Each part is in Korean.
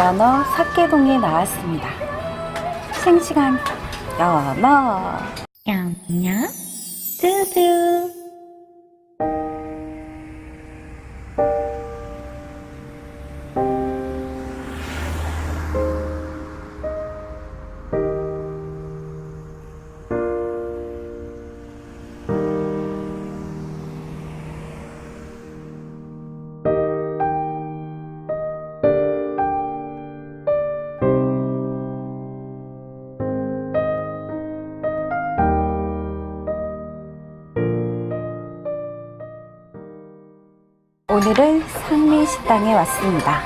연어 사케동이 나왔습니다. 싱싱한 연어. 냠냠. 뚜두. 오늘은 상미 식당에 왔습니다.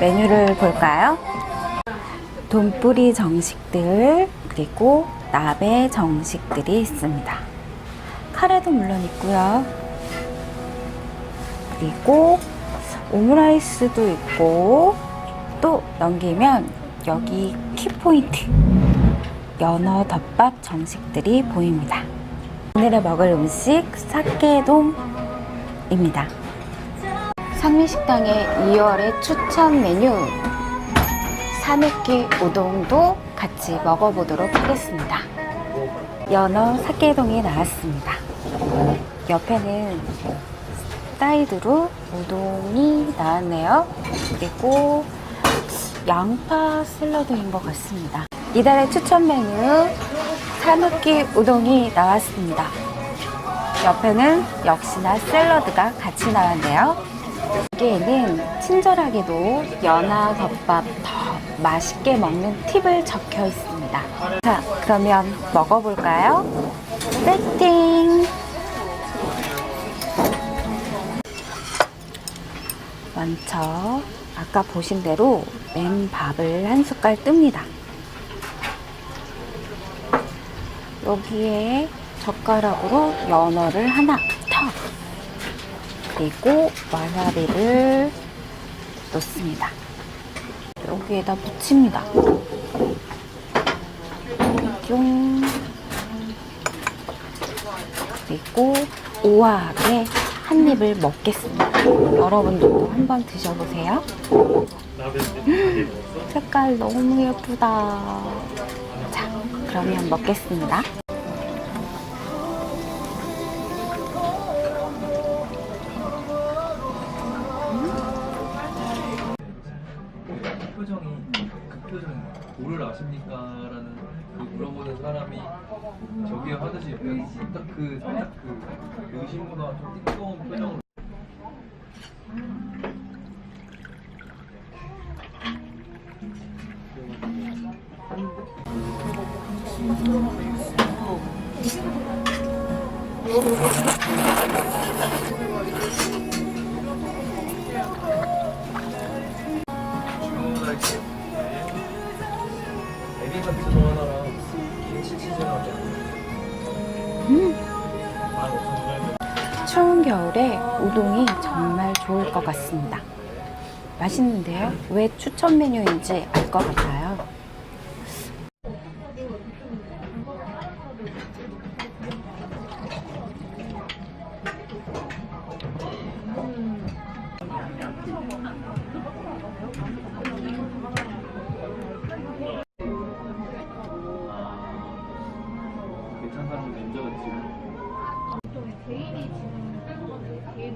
메뉴를 볼까요? 돈뿌리 정식들 그리고 나베 정식들이 있습니다. 카레도 물론 있고요. 그리고 오므라이스도 있고 또 넘기면 여기 키포인트 연어 덮밥 정식들이 보입니다. 오늘의 먹을 음식 사케동 입니다. 상미식당의 2월의 추천 메뉴 사느끼 우동도 같이 먹어보도록 하겠습니다. 연어 사케동이 나왔습니다. 옆에는 사이드로 우동이 나왔네요. 그리고 양파 샐러드인 것 같습니다. 이달의 추천 메뉴 사느끼 우동이 나왔습니다. 옆에는 역시나 샐러드가 같이 나왔네요. 여기에는 친절하게도 연어 덮밥 더 맛있게 먹는 팁을 적혀 있습니다. 자, 그러면 먹어볼까요? 세팅! 먼저 아까 보신 대로 맨 밥을 한 숟갈 뜹니다. 여기에 젓가락으로 연어를 하나 턱 그리고 와사비를 넣습니다. 여기에다 묻힙니다. 뿅 그리고 우아하게 한 입을 먹겠습니다. 여러분들도 한번 드셔보세요. 색깔 너무 예쁘다. 자, 그러면 먹겠습니다. 뭐를 아십니까? 라는 그 물어보는 사람이 저기요 하듯이 딱그 살짝 그 의심보다 좀 띠꺼운 표정으로 겨울에 우동이 정말 좋을 것 같습니다. 맛있는데요? 왜 추천 메뉴인지 알 것 같아요. 괜찮은 사람은 인정했지. 개인이 지금 Thank you.